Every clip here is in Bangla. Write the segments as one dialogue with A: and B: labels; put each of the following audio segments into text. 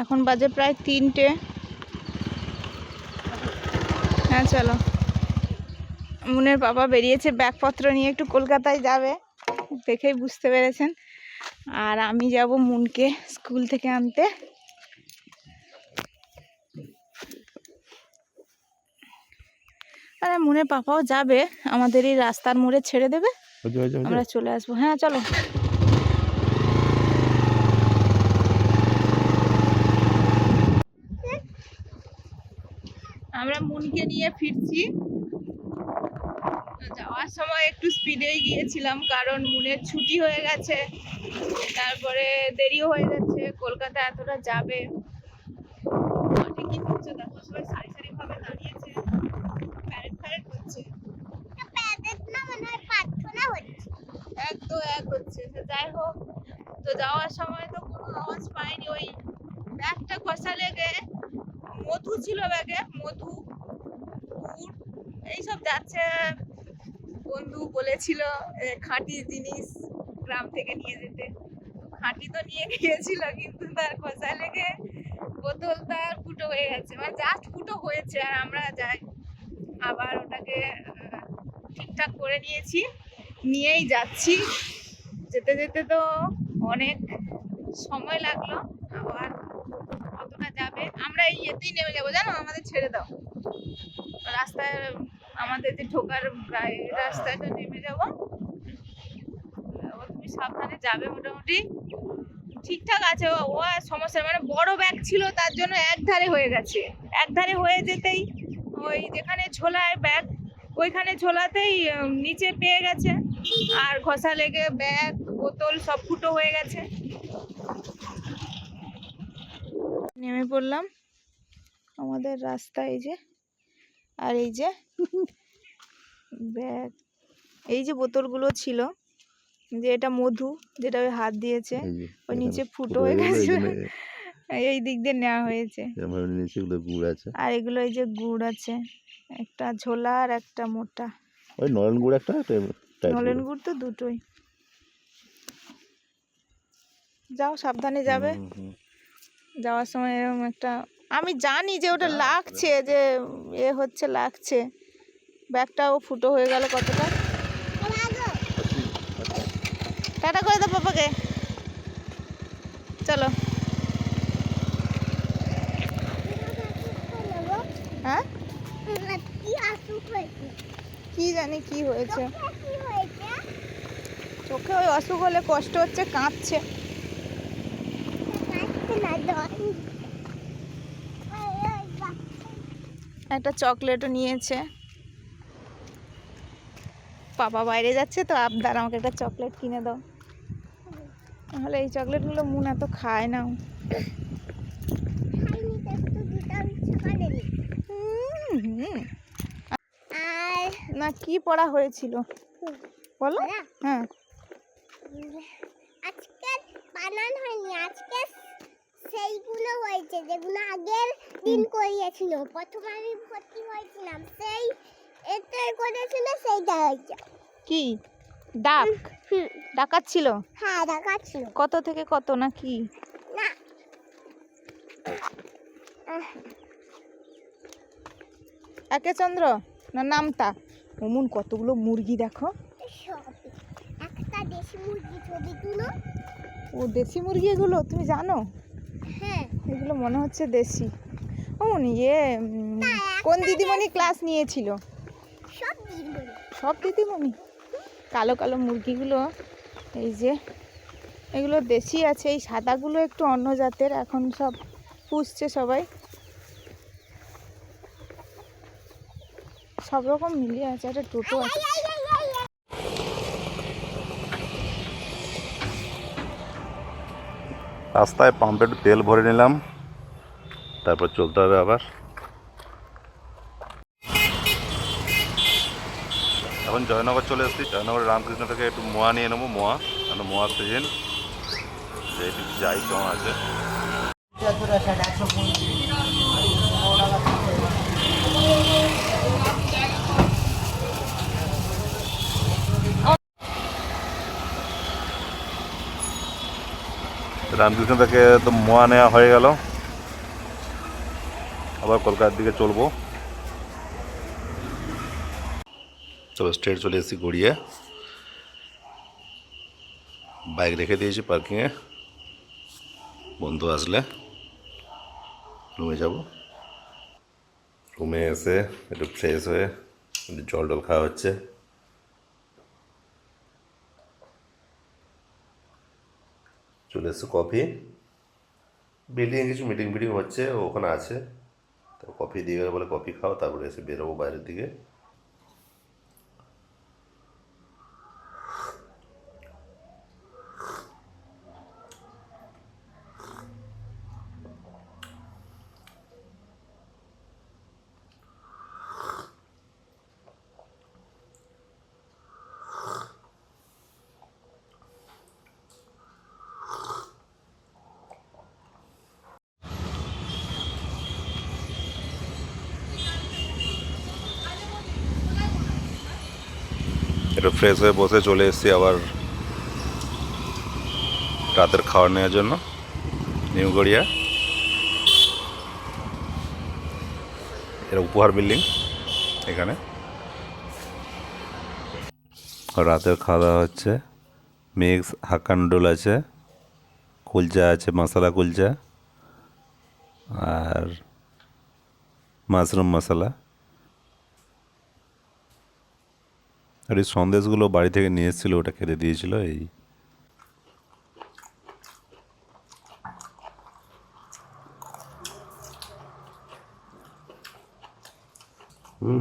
A: এখন বাজে প্রায় তিনটে। হ্যাঁ চলো। মুনের বাবা বেরিয়েছে ব্যাগপত্র নিয়ে একটু কলকাতায় যাবে দেখেই বুঝতে পেরেছেন। আর আমি যাব মুনকে স্কুল থেকে আনতে। আরে মুনের পাপাও যাবে আমাদের এই রাস্তার মোড়ে ছেড়ে দেবে। আমরা চলে আসব। হ্যাঁ চলো। আমরা মুনকে নিয়ে ফিরছি। যাওয়ার সময় একটু স্পিডেই গিয়েছিলাম, কারণ মুনের ছুটি হয়ে গেছে, তারপরে দেরিও হয়ে যাচ্ছে, কলকাতা এতটা যাবে। হচ্ছে সবাই সারি দাঁড়িয়েছে হচ্ছে এক হচ্ছে। যাই হোক, তো যাওয়ার সময় তো কোনো আওয়াজ পাইনি, ওই ব্যাগটা কষা লেগে মধু ছিল ব্যাগে, মধু এইসব যাচ্ছে। বন্ধু বলেছিল খাঁটি জিনিস গ্রাম থেকে নিয়ে যেতে। খাঁটি তো নিয়ে গিয়েছিল, কিন্তু তার কষা লেগে বোতল তার ফুটো হয়ে গেছে। মানে জাস্ট ফুটো হয়েছে আর আমরা যাই। আবার ওটাকে ঠিকঠাক করে নিয়েছি। নিয়েই যাচ্ছি। যেতে যেতে তো অনেক সময় লাগল। আবার এই ইয়েতেই নেমে যাব, জানো? আমাদের ছেড়ে দাও। রাস্তায়, আমাদের যে ঢোকার রাস্তাটা নেমে যাব। তুমি সাবধানে যাবে মোটামুটি। ঠিকঠাক আছে, ও আর সমস্যা মানে বড় ব্যাগ ছিল, তার জন্য এক ধারে হয়ে গেছে। এক ধারে হয়ে যেতেই ওই যেখানে ঝোলায় ব্যাগ, ওইখানে ঝোলাতেই নিচে পেয়ে গেছে। আর ঘষা লেগে ব্যাগ, বোতল সব ফুটো হয়ে গেছে। নেমে পড়লাম। আমাদের রাস্তা এই যে আর এই যে ব্যাগ। এই যে বোতলগুলো ছিল যে এটা মধু যেটা ওই হাত দিয়েছে ওই নিচে ফুটো হয়ে গেছে। এই দিক দিয়ে নেওয়া হয়েছে।
B: গুড় আছে।
A: আর এগুলো এই যে গুড় আছে একটা ঝোলা আর একটা মোটা।
B: ওই নলেন গুড় একটা
A: নলেন
B: গুড়।
A: তো দুটোই। যাও সাবধানে যাবে। যাওয়ার সময় এরকম একটা আমি জানি যে ওটা লাগছে যে এ হচ্ছে লাগছে। ব্যাগটাও ফুটো হয়ে গেল কতটা? টাটা করে দাও পাপাকে। চলো। হ্যাঁ? কি জানি কি হয়েছে। চোখে ওই অসুখ হলে কষ্ট হচ্ছে কাঁপছে একটা চকলেটও নিয়েছে। পাপা বাইরে যাচ্ছে তো আবদার আমাকে একটা চকলেট কিনে দাও। নাহলে এই চকলেটগুলো মুন এত খায় না। না। কি পড়া হয়েছিল? বলো। হ্যাঁ।
C: আজকে বানান হয়নি আজকে সেইগুলো হয়েছে যেগুলো আগের দিন করিয়েছিল। প্রথম আমি ভর্তি হয়েছিলাম সেই এতে করেছিল সেইটা হয়েছে।
A: কি? ডাক? ডাকাচ্ছিল
C: হ্যাঁ দেখাচ্ছিল
A: কত থেকে কত না কি
C: না।
A: একে চন্দ্র না নামতা? অমন কতগুলো মুরগি দেখো।
C: একটা দেশি মুরগি ছবি তুলো।
A: ও দেশি মুরগি এগুলো তুমি জানো? এগুলো মনে হচ্ছে দেশি। অমন ইয়ে কোন দিদিমণি ক্লাস নিয়েছিল?
C: সব
A: সব দিদিমণি? কালো কালো মুরগিগুলো এই যে এগুলো দেশি আছে এই সাদাগুলো একটু অন্য জাতের এখন সব পুষছে সবাই। সব রকম মিলিয়ে আছে একটা টোটো আছে।
B: রাস্তায় পাম্পে একটু তেল ভরে নিলাম। তারপর চলতে হবে আবার। এখন জয়নগর চলে এসেছি। জয়নগর রামকৃষ্ণ থেকে একটু মোয়া নিয়ে নেব, মোয়া। কারণ মোয়ার সিজন? একটু যাই, কেমন আছে রামকৃষ্ণ থেকে তো মোয়া নেওয়া হয়ে গেল। আবার কলকাতার দিকে চলবো। চলো স্ট্রেট চলে এসেছি গড়িয়া। বাইক রেখে দিয়েছি পার্কিংয়ে বন্ধু আসলে। রুমে যাব। রুমে এসে একটু ফ্রেশ হয়ে জল টল খাওয়া হচ্ছে। চলে এসছে কফি বিল্ডিংয়ে কিছু মিটিং ফিটিং হচ্ছে, ওখানে আছে। তো কফি দিয়ে গেলে বলে কফি খাও, তারপরে এসে বেরোবো বাইরের দিকে একটু ফ্রেশ হয়ে বসে চলে এসেছি আবার রাতের খাবার নেওয়ার জন্য, নিউ গড়িয়া। এটা উপহার বিল্ডিং এখানে। রাতের খাওয়া দাওয়া হচ্ছে, মিক্স হাক্কা নুডল আছে, কুলচা আছে, মশলা কুলচা, আর মাশরুম মশলা। আর এই সন্দেশগুলো বাড়ি থেকে নিয়ে এসেছিল ওটা খেতে দিয়েছিল এই। হুম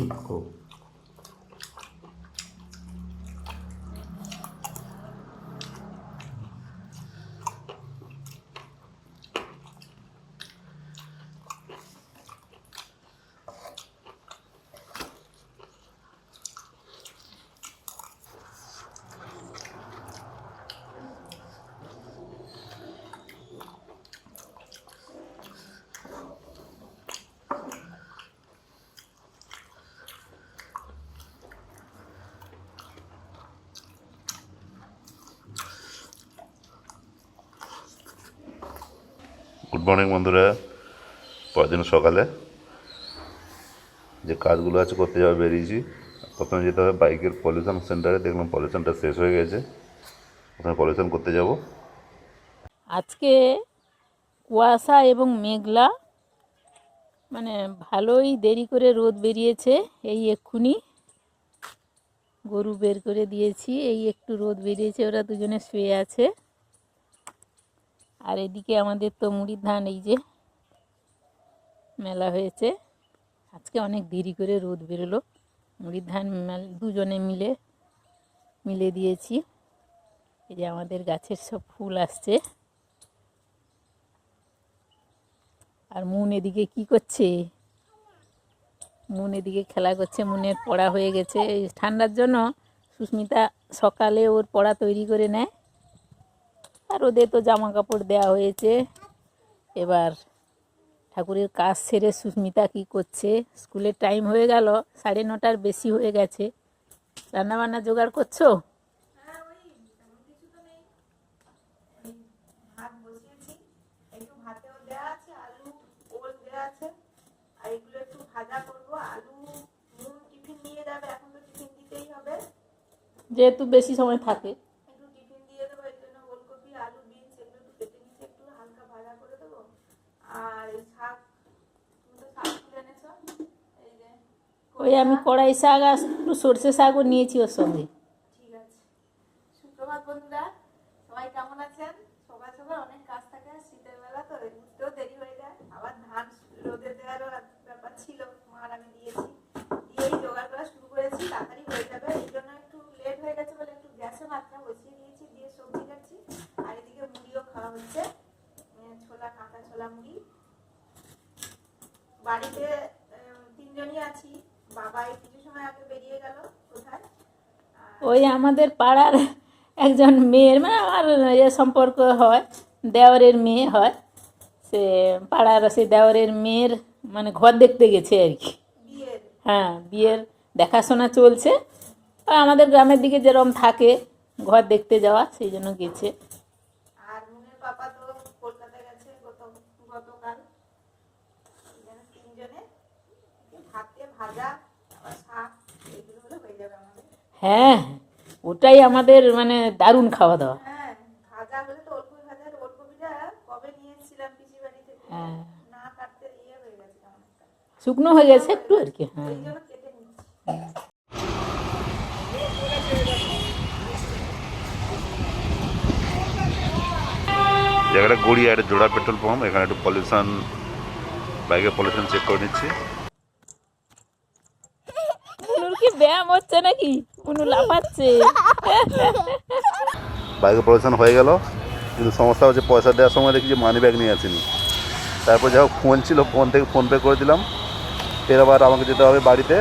B: মর্নিং বন্ধুরা পরের দিন সকালে যে কাজগুলো আছে করতে যাওয়া বেরিয়েছি। প্রথমে যেতে হবে বাইকের পলিউশন সেন্টারে দেখলাম পলিউশনটা শেষ হয়ে গেছে। প্রথমে পলিউশন করতে যাব।
D: আজকে কুয়াশা এবং মেঘলা মানে ভালোই দেরি করে রোদ বেরিয়েছে, এই এক্ষুনি। গরু বের করে দিয়েছি, এই একটু রোদ বেরিয়েছে, ওরা দুজনে শুয়ে আছে। আর এদিকে আমাদের তো মুড়ির ধান এই যে মেলা হয়েছে। আজকে অনেক দেরি করে রোদ বেরোলো। মুড়ির ধান দুজনে মিলে মিলে দিয়েছি। এই যে আমাদের গাছের সব ফুল আসছে। আর মুন এদিকে কি করছে? মুন এদিকে খেলা করছে। মুনের পড়া হয়ে গেছে। ঠান্ডার জন্য সুস্মিতা সকালে ওর পড়া তৈরি করে নেয়। আর ওদের তো জামা কাপড় দেওয়া হয়েছে। এবার ঠাকুরের কাজ সেরে সুস্মিতা কি করছে? স্কুলের টাইম হয়ে গেল সাড়ে নটার বেশি হয়ে গেছে। রান্নাবান্না জোগাড় করছ?
A: যেহেতু বেশি সময় ভাতেও দেওয়া আছে আলু ওল দেওয়া আছে আর এগুলো একটু ভাজা করব আলু নুন টিফিন নিয়ে যাবে এখন তো টিফিন দিতেই হবে
D: যেহেতু বেশি সময় থাকে
A: একটু টিফিন দিয়ে দেবো এই জন্য ওলকপি আলু বিনস এগুলো একটু কেটে নিচে একটু হালকা ভাজা করে দেবো আর এই শাক তুমি তো শাক তুলে এনেছো এই যে
D: ওই আমি কড়াই শাক আর একটু সর্ষে শাকও নিয়েছি ওর সঙ্গে।
A: ঠিক আছে। বন্ধুরা, সবাই কেমন আছেন? সবাই সবাই অনেক কাজ থাকে দেরি হয়ে যায়। আবার ধান রোদে দেওয়ারও ব্যাপার ছিল আমি দিয়েছি। দিয়েই জোগাড় করা শুরু করেছি, তাড়াতাড়ি হয়ে যাবে। এই জন্য একটু লেট হয়ে গেছে বলে একটু গ্যাসে দিয়েছি, দিয়ে সবজি মুড়িও হচ্ছে। ছোলা ছোলা মুড়ি। বাড়িতে তিনজনই আছি। বাবা কিছু সময় আগে বেরিয়ে গেল কোথায়?
D: ওই আমাদের পাড়ার একজন মেয়ের মানে আমার এ সম্পর্ক হয় দেওরের মেয়ে হয়। সে পাড়ার সে দেওয়ারের মেয়ের মানে ঘর দেখতে গেছে আর কি। হ্যাঁ বিয়ের দেখাশোনা চলছে। আর আমাদের গ্রামের দিকে যেরকম থাকে ঘর দেখতে যাওয়া সেই জন্য গেছে
A: আর মুনের পাপা তো কলকাতা গেছে গত গতকাল এখানে তিনজনে ভাজা আবার শাক এগুলো হলে হয়ে যাবে আমাদের
D: হ্যাঁ ওটাই আমাদের মানে দারুণ খাওয়া দাওয়া।
A: হ্যাঁ
D: হ্যাঁ।
A: না কাটতে ইয়ে হয়ে
D: শুকনো হয়ে গেছে একটু আর কি হ্যাঁ।
B: জায়গাটা গড়িয়া একটা জোড়া পেট্রোল পাম্প এখানে একটু পলিউশন বাইকের পলিউশন চেক করে নিচ্ছি।
D: কি ব্যায়াম হচ্ছে নাকি? উনু লাফাচ্ছে?
B: বাইকে পলিউশন হয়ে গেল, কিন্তু সমস্যা হচ্ছে পয়সা দেওয়ার সময় দেখি যে মানি ব্যাগ নিয়ে আসেনি। তারপর যা হোক ফোন ছিল ফোন থেকে ফোনপে করে দিলাম। ফের আবার আমাকে যেতে হবে বাড়িতে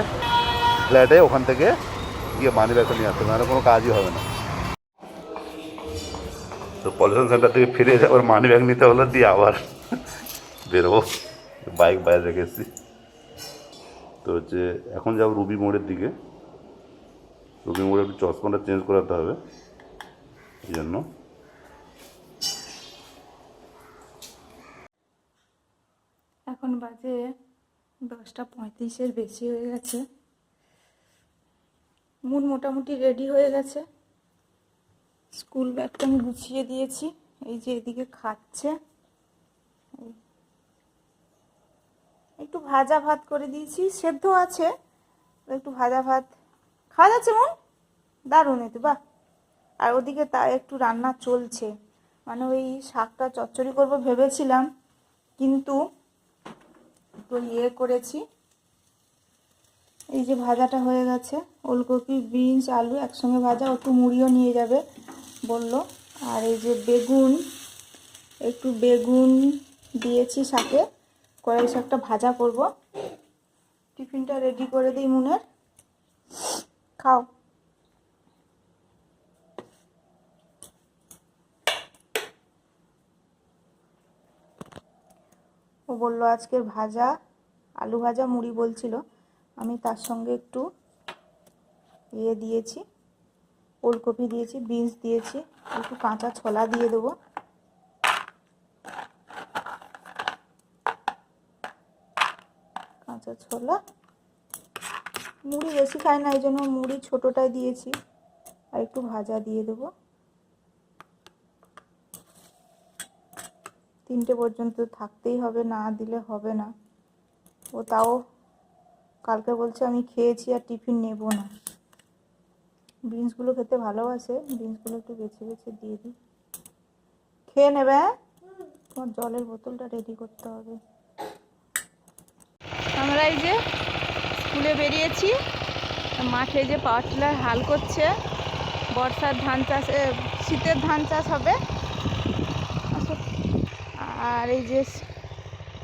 B: ফ্ল্যাটে ওখান থেকে গিয়ে মানি ব্যাগটা নিয়ে আসতে হবে, নাহলে কোনো কাজই হবে না। তো পলিউশন সেন্টার থেকে ফিরে এসে আবার মানি ব্যাগ নিতে হলো, দিয়ে আবার বেরোবো। বাইক বাইরে রেখে এসেছি। তো হচ্ছে এখন যাব রুবি মোড়ের দিকে। রুবি মোড়ে একটু চশমাটা চেঞ্জ করাতে হবে, এই জন্য।
A: এখন বাজে দশটা পঁয়ত্রিশের বেশি হয়ে গেছে। মুন মোটামুটি রেডি হয়ে গেছে। স্কুল ব্যাগটা আমি গুছিয়ে দিয়েছি, এই যে এদিকে খাচ্ছে এই। একটু ভাজা ভাত করে দিয়েছি, সেদ্ধ আছে, একটু ভাজা ভাত। খাওয়া যাচ্ছে মন? দারুণ এতে বাহ। আর ওদিকে তা একটু রান্না চলছে। মানে ওই শাকটা চচ্চড়ি করব ভেবেছিলাম, কিন্তু তো ইয়ে করেছি। এই যে ভাজাটা হয়ে গেছে, ওলকপি, বিনস, আলু একসঙ্গে ভাজা, একটু মুড়িও নিয়ে যাবে বলল। আর এই যে বেগুন, একটু বেগুন দিয়েছি শাকে। কড়াই শাকটা ভাজা করব। টিফিনটা রেডি করে দিই মুনের। খাও। ও বলল, আজকের ভাজা, আলু ভাজা, মুড়ি বলছিল। আমি তার সঙ্গে একটু ইয়ে দিয়েছি, ওলকপি দিয়েছি, বিনস দিয়েছি, একটু কাঁচা ছোলা দিয়ে দেবো। কাঁচা ছোলা। মুড়ি বেশি খাই না এই জন্য মুড়ি ছোটোটাই দিয়েছি। আর একটু ভাজা দিয়ে দেবো। তিনটে পর্যন্ত থাকতেই হবে, না দিলে হবে না। ও তাও কালকে বলছে আমি খেয়েছি আর টিফিন নেব না। বিনসগুলো খেতে ভালোবাসে, বিনসগুলো একটু বেছে বেছে দিয়ে দিই। খেয়ে নেবে হ্যাঁ? তোমার জলের বোতলটা রেডি করতে হবে। আমরা এই যে স্কুলে বেরিয়েছি। মাঠে যে পাওয়ার টিলার হাল করছে। বর্ষার ধান চাষ শীতের ধান চাষ হবে। আর এই যে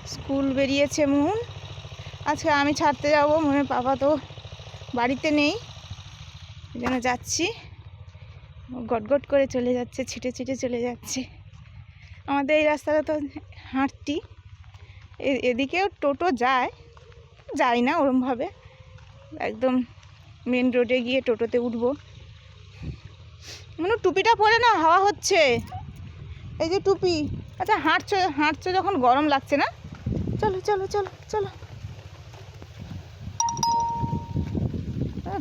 A: স্কুল বেরিয়েছে মুন আজকে আমি ছাড়তে যাব মনে বাবা তো বাড়িতে নেই। জন্য যাচ্ছি। গটগট করে চলে যাচ্ছে, ছিটে ছিটে চলে যাচ্ছে। আমাদের এই রাস্তাটা তো হাঁটতি। এ- এদিকেও টোটো যায়। যায় না ওরমভাবে। একদম মেন রোডে গিয়ে টোটোতে উঠবো। মানে টুপিটা পরে না, হাওয়া হচ্ছে। এই যে টুপি। আচ্ছা হাঁটছো হাঁটছো যখন গরম লাগছে না? চলো চলো চলো চলো।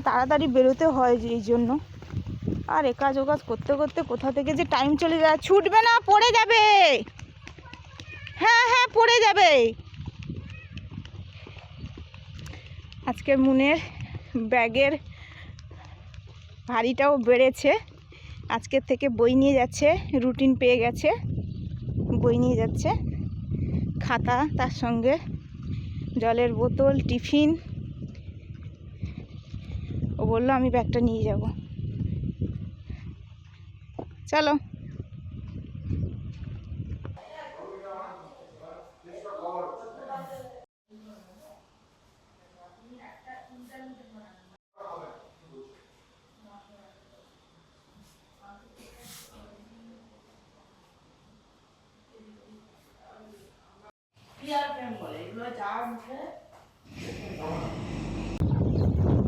A: তাড়াতাড়ি বেরোতে হয় যে, এই জন্য। আর একাজ ওকাজ করতে করতে কোথা থেকে যে টাইম চলে যায়, ছুটবে না, পড়ে যাবে। হ্যাঁ হ্যাঁ পড়ে যাবে। আজকে মুনের ব্যাগের ভারীটাও বেড়েছে। আজকের থেকে বই নিয়ে যাচ্ছে রুটিন পেয়ে গেছে, বই নিয়ে যাচ্ছে। খাতা, তার সঙ্গে জলের বোতল, টিফিন। ও বলল, আমি ব্যাগটা নিয়ে যাব। চলো।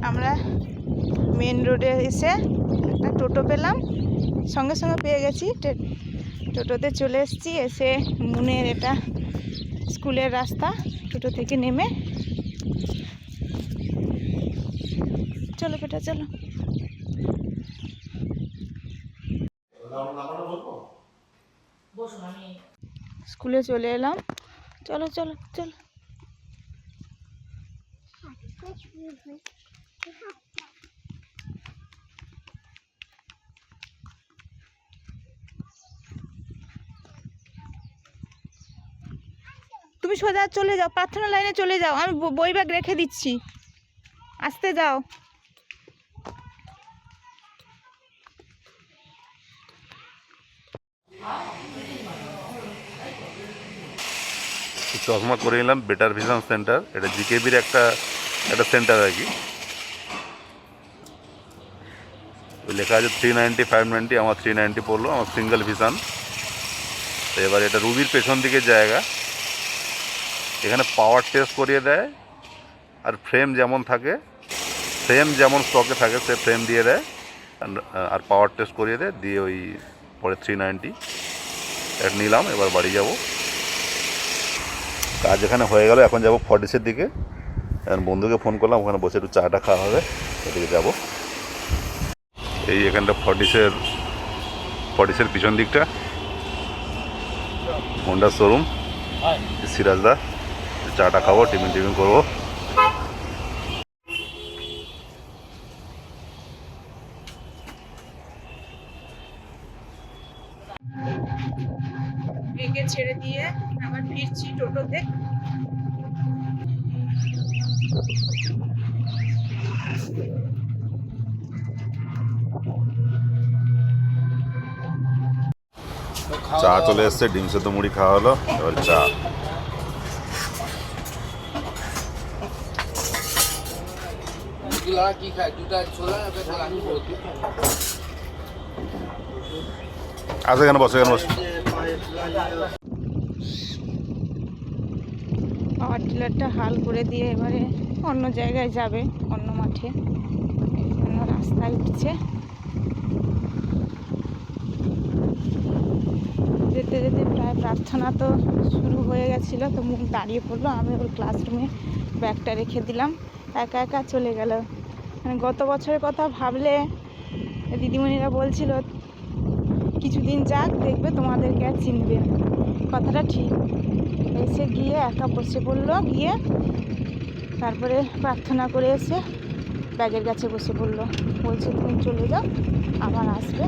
A: আমরা মেন রোডে এসে একটা টোটো পেলাম। সঙ্গে সঙ্গে পেয়ে গেছি। টোটোতে চলে এসেছি। এসে মুনের এটা স্কুলের রাস্তা। টোটো থেকে নেমে চলো বেটা চলো। স্কুলে চলে এলাম। চলো চলো চলো। তুমি সোজা চলে যাও, প্রার্থনা লাইনে চলে যাও, আমি বই ব্যাগ রেখে দিচ্ছি। আসতে যাও।
B: চশমা করে নিলাম বেটার ভিশন সেন্টার এটা জিকেবির একটা একটা সেন্টার আর কি লেখা আছে থ্রি নাইনটি ফাইভ নাইনটি আমার থ্রি নাইনটি পড়ল, আমার সিঙ্গেল ভিশন তো এবার এটা রুবির পেছন দিকের জায়গা। এখানে পাওয়ার টেস্ট করিয়ে দেয়, আর ফ্রেম যেমন থাকে ফ্রেম যেমন স্টকে থাকে, সে ফ্রেম দিয়ে দেয় আর- পাওয়ার টেস্ট করিয়ে দেয়, দিয়ে ওই পরে থ্রি নাইনটি এটা নিলাম, এবার বাড়ি যাব। কাজ এখানে হয়ে গেল, এখন যাব ফর্টিসের দিকে। বন্ধুকে ফোন করলাম, ওখানে বসে একটু চাটা খাওয়া হবে, ওদিকে যাব। এই এখানটা ফর্টিসের ফর্টিসের পিছন দিকটা। হোন্ডার শোরুম সিরাজদা, চাটা খাব, টিফিন টিফিন করব।
A: ছেড়ে দিয়ে আবার ফিরছি টোটোতে।
B: চা চলে এসছে ডিম সেদ্ধ মুড়ি খাওয়া হলো এবার চা।
E: লড়া কি খায়? দুটা ছোলা একটা ছোলা আমি বলছি
B: আসে এখানে বসে এখানে বসে।
A: পাওয়ার টিলারটা হাল করে দিয়ে এবারে অন্য জায়গায় যাবে অন্য মাঠে। রাস্তায় উঠছে। যেতে যেতে প্রায় প্রার্থনা তো শুরু হয়ে গেছিল, তো মুখ দাঁড়িয়ে পড়ল, আমি ওর ক্লাসরুমে ব্যাগটা রেখে দিলাম, একা একা চলে গেল। মানে গত বছরের কথা ভাবলে দিদিমণিরা বলছিল, কিছুদিন যাক, দেখবে তোমাদেরকে আর চিনবে কথাটা ঠিক। এসে গিয়ে একা বসে পড়ল, গিয়ে তারপরে প্রার্থনা করে এসে ব্যাগের কাছে বসে পড়ল। বলছে, তুমি চলে যাও, আবার আসবে।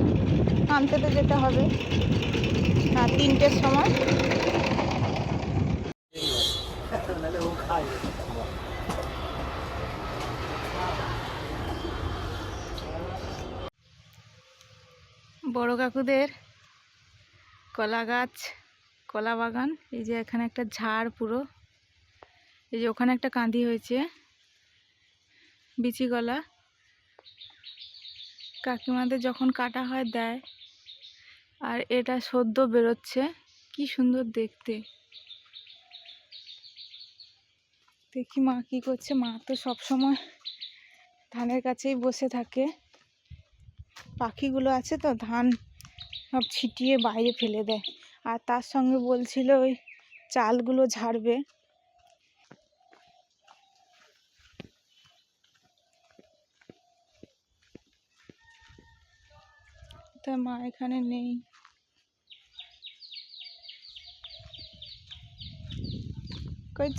A: আনতে তো যেতে হবে। না তিনটের সময়। বড় কাকুদের কলা গাছ, কলা বাগান, এই যে এখানে একটা ঝাড় পুরো। এই যে ওখানে একটা কাঁদি হয়েছে, বিচি কলা কাকিমাদের যখন কাটা হয়, দেয়। আর এটা সদ্য বেরোচ্ছে। কি সুন্দর দেখতে। দেখি মা কি করছে। মা তো সব সময় ধানের কাছেই বসে থাকে। পাখিগুলো আছে তো, ধান সব ছিটিয়ে বাইরে ফেলে দেয়। আর তার সঙ্গে বলছিল ওই চালগুলো ঝাড়বে। তা মা এখানে নেই।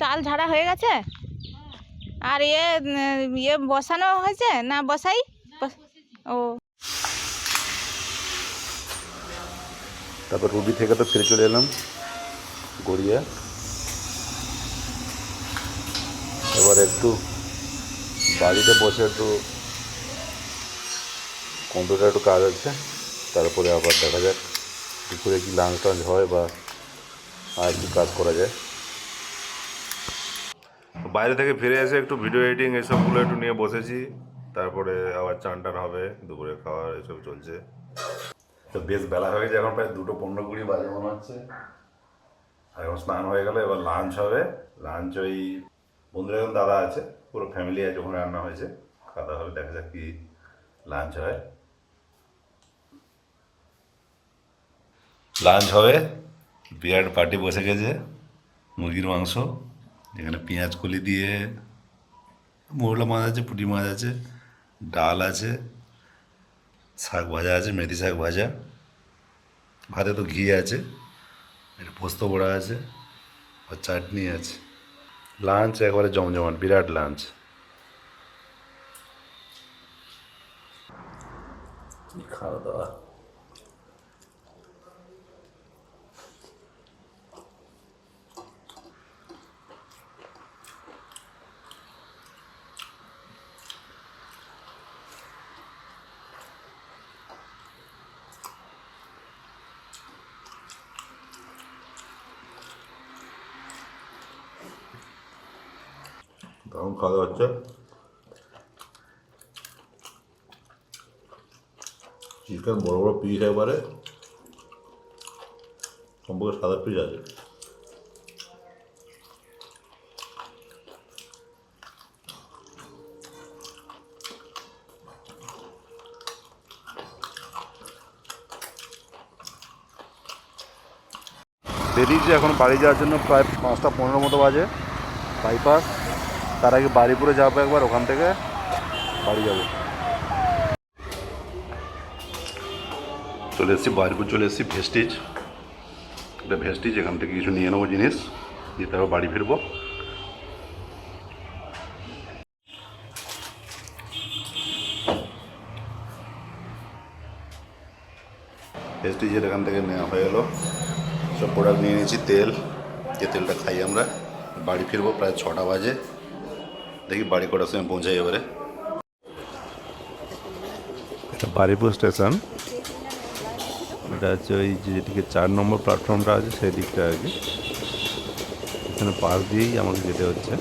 A: চাল ঝাড়া হয়ে গেছে? আর ইয়ে ইয়ে বসানো হয়েছে? না, বসাই? ও।
B: তারপর রুবি থেকে তো ফিরে চলে এলাম, গড়িয়া। এবার একটু বাড়িতে বসে একটু কম্পিউটার একটু কাজ আছে, তারপরে আবার দেখা যাক দুপুরে কি লাঞ্চ টাঞ্চ হয় বা আর কি কাজ করা যায়। বাইরে থেকে ফিরে এসে একটু ভিডিও এডিটিং এসবগুলো একটু নিয়ে বসেছি। তারপরে আবার চান টান হবে, দুপুরে খাওয়া এসব চলছে। তো বেশ বেলা হয়ে গেছে, এখন প্রায় দুটো পনেরো কুড়ি বাজে মনে হচ্ছে। আর এখন স্নান হয়ে গেলে, এবার লাঞ্চ হবে। লাঞ্চ ওই বন্ধুরা এখন দাদা আছে, পুরো ফ্যামিলি আছে ওখানে রান্না হয়েছে। খাওয়া দাওয়া হবে, দেখা যাক কি লাঞ্চ হয়। লাঞ্চ হবে, বিরাট পার্টি বসে গেছে, মুরগির মাংস। এখানে পেঁয়াজ কলি দিয়ে, মোরলা মাছ আছে, পুঁটি মাছ আছে, ডাল আছে, শাক ভাজা আছে, মেথি শাক ভাজা, ভাতে তো ঘি আছে একটা পোস্ত বড়া আছে আর চাটনি আছে। লাঞ্চ একবারে জমজমাট, বিরাট লাঞ্চ। খাওয়া দাওয়া দারুণ খাওয়া দাওয়া হচ্ছে চিকেন বড় বড় পিস একবারে সম্পর্কে সাদা পিস আছে বেরিয়েছে এখন বাড়ি যাওয়ার জন্য প্রায় পাঁচটা পনেরো মতো বাজে। বাইপাস তার আগে বাড়িপুরে যাব একবার, ওখান থেকে বাড়ি যাব। চলে এসেছি, বাড়িপুর চলে এসেছি, ভেস্টিজ। এটা ভেস্টিজ, এখান থেকে কিছু নিয়ে নেব জিনিস দিয়ে তারপর বাড়ি ফিরবো। ভেস্টিজের এখান থেকে নেওয়া হয়ে গেলো। সব প্রোডাক্ট নিয়ে নিয়েছি, তেল। যে তেলটা খাই আমরা, বাড়ি ফিরবো প্রায় ছটা বাজে। দেখি বাড়ি কটার সময় পৌঁছাই এবারে এটা বারিপুর স্টেশন। এটা হচ্ছে ওই যেদিকে চার নম্বর প্ল্যাটফর্মটা আছে সেই দিকটা আর কি। এখানে পাশ দিয়েই আমাকে যেতে হচ্ছে।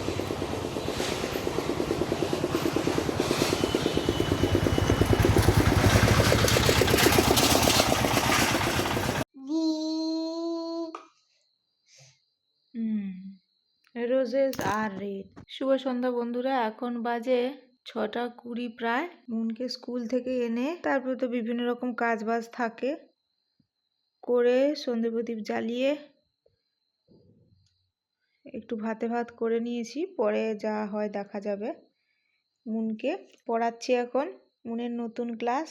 A: রোজেস আর রেড শুভ সন্ধ্যা বন্ধুরা এখন বাজে ছটা কুড়ি প্রায়। মুনকে স্কুল থেকে এনে তারপরে তো বিভিন্ন রকম কাজ বাজ থাকে। করে সন্ধে প্রদীপ জ্বালিয়ে একটু ভাতে ভাত করে নিয়েছি পরে যা হয় দেখা যাবে। মুনকে পড়াচ্ছি এখন। মুনের নতুন ক্লাস।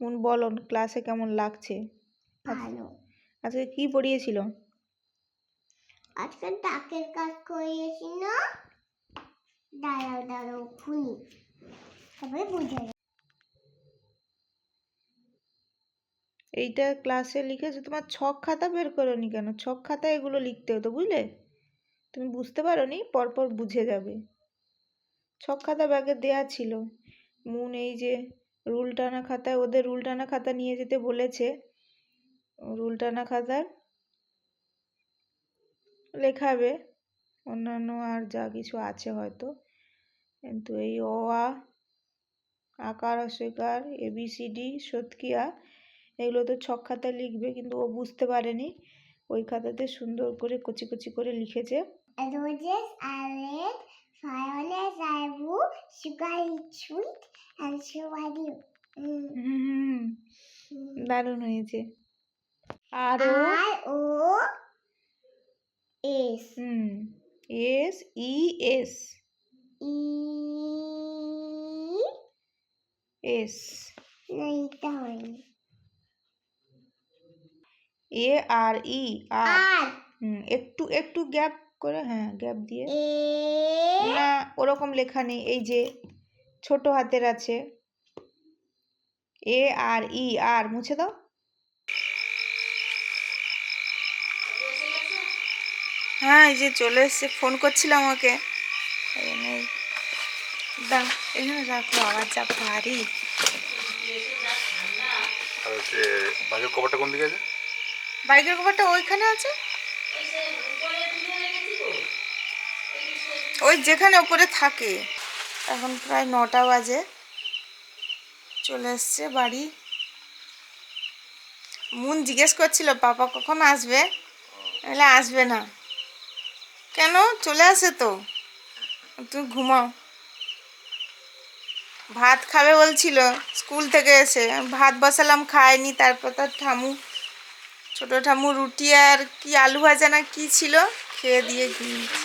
A: মুন বলো ক্লাসে কেমন লাগছে? আজকে কি পড়িয়েছিল?
C: আজকে টাকের কাজ করিয়েছি না। দাঁড়াও দাঁড়াও, খুনি। তবে বুঝে।
A: এইটা ক্লাসে লিখেছে? তোমার ছক খাতা বের করোনি কেন? ছক খাতা এগুলো লিখতে হতো, বুঝলে? তুমি বুঝতে পারো নি পরপর বুঝে যাবে। ছক খাতা ব্যাগে দেয়া ছিল। মুন এই যে রুল টানা খাতায়, ওদের রুল টানা খাতা নিয়ে যেতে বলেছে। রুল টানা খাতার লেখাবে অন্যান্য আর যা কিছু আছে হয়তো কিন্তু এই অ আ আকার অস্বীকার এবিসিডি সৎকিয়া এগুলো তো ছক খাতায় লিখবে কিন্তু ও বুঝতে পারেনি ওই খাতাতে সুন্দর করে কচি কচি করে লিখেছে
C: Roses are red, violets are blue, sugar is sweet, and so are you. Mm.
A: দারুণ হয়েছে আর
C: R S
A: হুম S E S
C: E
A: S
C: না এটা হয়নি
A: এ আর ই আর হুম একটু একটু গ্যাপ করে হ্যাঁ গ্যাপ দিয়ে। না ওরকম লেখা নেই এই যে ছোট হাতের আছে। এ আর ই আর মুছে দাও। হ্যাঁ এই যে চলে এসছে ফোন করছিল আমাকে। দাও এখানে রাখো আবার যা পারি
B: আর কভারটা কোন দিকে আছে?
A: বাইকের কভারটা ওইখানে আছে? ওই যেখানে ওপরে থাকে। এখন প্রায় নটা বাজে। চলে এসছে বাড়ি। মুন জিজ্ঞেস করছিল পাপা কখন আসবে? বলে আসবে না। কেন? চলে আসে তো। তুমি ঘুমাও। ভাত খাবে বলছিল, স্কুল থেকে এসে। ভাত বসালাম খায়নি তারপর তার ঠামু, ছোটো ঠামু রুটি আর কি আলু ভাজা না কি ছিল, খেয়ে দিয়ে ঘুমিয়েছি